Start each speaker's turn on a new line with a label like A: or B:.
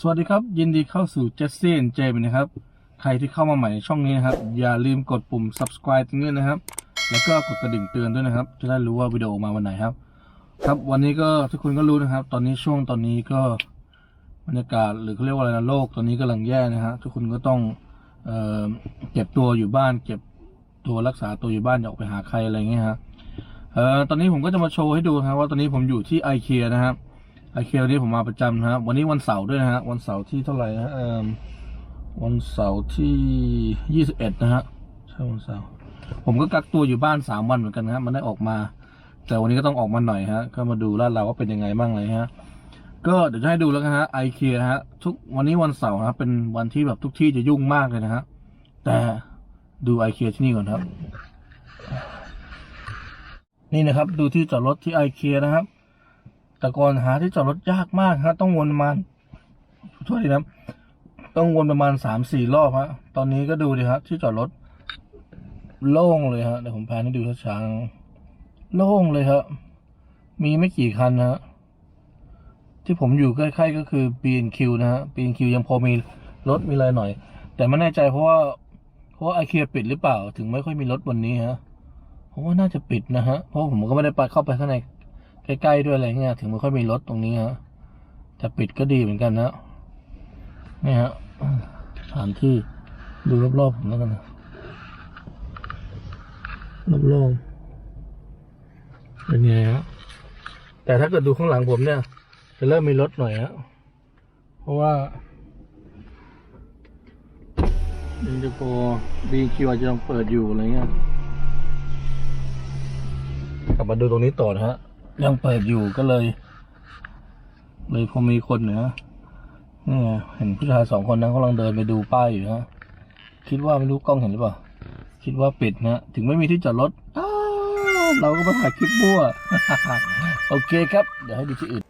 A: สวัสดีครับ ยินดีเข้าสู่เจสซี่เจมนะครับ ใครที่เข้ามาใหม่ในช่องนี้นะครับ อย่าลืมกดปุ่ม subscribe ตรงนี้นะครับ แล้วก็กดกระดิ่งเตือนด้วยนะครับ จะได้รู้ว่าวิดีโอมาวันไหนครับ ครับวันนี้ก็ทุกคนก็รู้นะครับ ตอนนี้ช่วงตอนนี้ก็บรรยากาศหรือเขาเรียกว่าอะไรนะโลกตอนนี้กำลังแย่นะฮะทุกคนก็ต้องเอ่อเก็บตัวอยู่บ้าน เก็บตัวรักษาตัวอยู่บ้านอย่าออกไปหาใครอะไรอย่างเงี้ยฮะเอ่อตอนนี้ผมก็จะมาโชว์ให้ดูนะครับว่าตอนนี้ผมอยู่ที่ไอเคียนะครับ ไอเคียนี้ผมมาประจำนะครับวันนี้วันเสาร์ด้วยนะฮะ วันเสาร์ที่เท่าไหร่นะฮะเอิ่มวันเสาร์ที่ยี่สิบเอ็ดนะฮะ ใช่วันเสาร์ ผมก็กักตัวอยู่บ้านสามวันเหมือนกันนะครับมันได้ออกมา แต่วันนี้ก็ต้องออกมาหน่อยฮะ ก็มาดูลาดเราว่าเป็นยังไงบ้างเลยฮะ ก็เดี๋ยวจะให้ดูแล้วกันฮะไอเคียฮะ ทุกวันนี้วันเสาร์ครับ เป็นวันที่แบบทุกที่จะยุ่งมากเลยนะฮะ แต่ดูไอเคียที่นี่ก่อนครับ นี่นะครับ ดูที่จอดรถที่ไอเคียนะครับ แต่ก่อนหาที่จอดรถยากมากฮะต้องวนประมาณโทษทีนะต้องวนประมาณสามสี่รอบฮะตอนนี้ก็ดูดิครับที่จอดรถ โล่งเลยฮะเดี๋ยวผมแพนให้ดูช้าๆโล่งเลยครับมีไม่กี่คันนะฮะที่ผมอยู่ใกล้ๆก็คือ B&Q นะฮะ B&Q ยังพอมีรถมีอะไรหน่อย แต่ไม่แน่ใจเพราะว่าเพราะไอเคียปิดหรือเปล่า ถึงไม่ค่อยมีรถวันนี้ฮะผมว่าน่าจะปิดนะฮะเพราะผมก็ไม่ได้ไปเข้าไปข้างใน ใกล้ๆด้วยอะไรเงี้ยถึงไม่ค่อยมีรถตรงนี้ฮะแต่ปิดก็ดีเหมือนกันนะนี่ฮะสถานที่ดูรอบๆผมแล้วกันนะรอบๆเป็นไงฮะแต่ถ้าเกิดดูข้างหลังผมเนี่ย จะเริ่มมีรถหน่อยฮะเพราะว่าอินเตอร์โปบีคิวอาจจะยังเปิดอยู่อะไรเงี้ยกลับมาดูตรงนี้ต่อนะฮะ ยังเปิดอยู่ก็เลย เลยพอมีคนเนี่ยนี่ไงเห็นผู้ชายสองคนนั้นกำลังเดินไปดูป้ายอยู่ฮะคิดว่าไม่รู้กล้องเห็นหรือเปล่า คิดว่าปิดนะถึงไม่มีที่จอดรถเราก็มาถ่ายคลิปมั่ว โอเคครับ เดี๋ยวให้ดูที่อื่น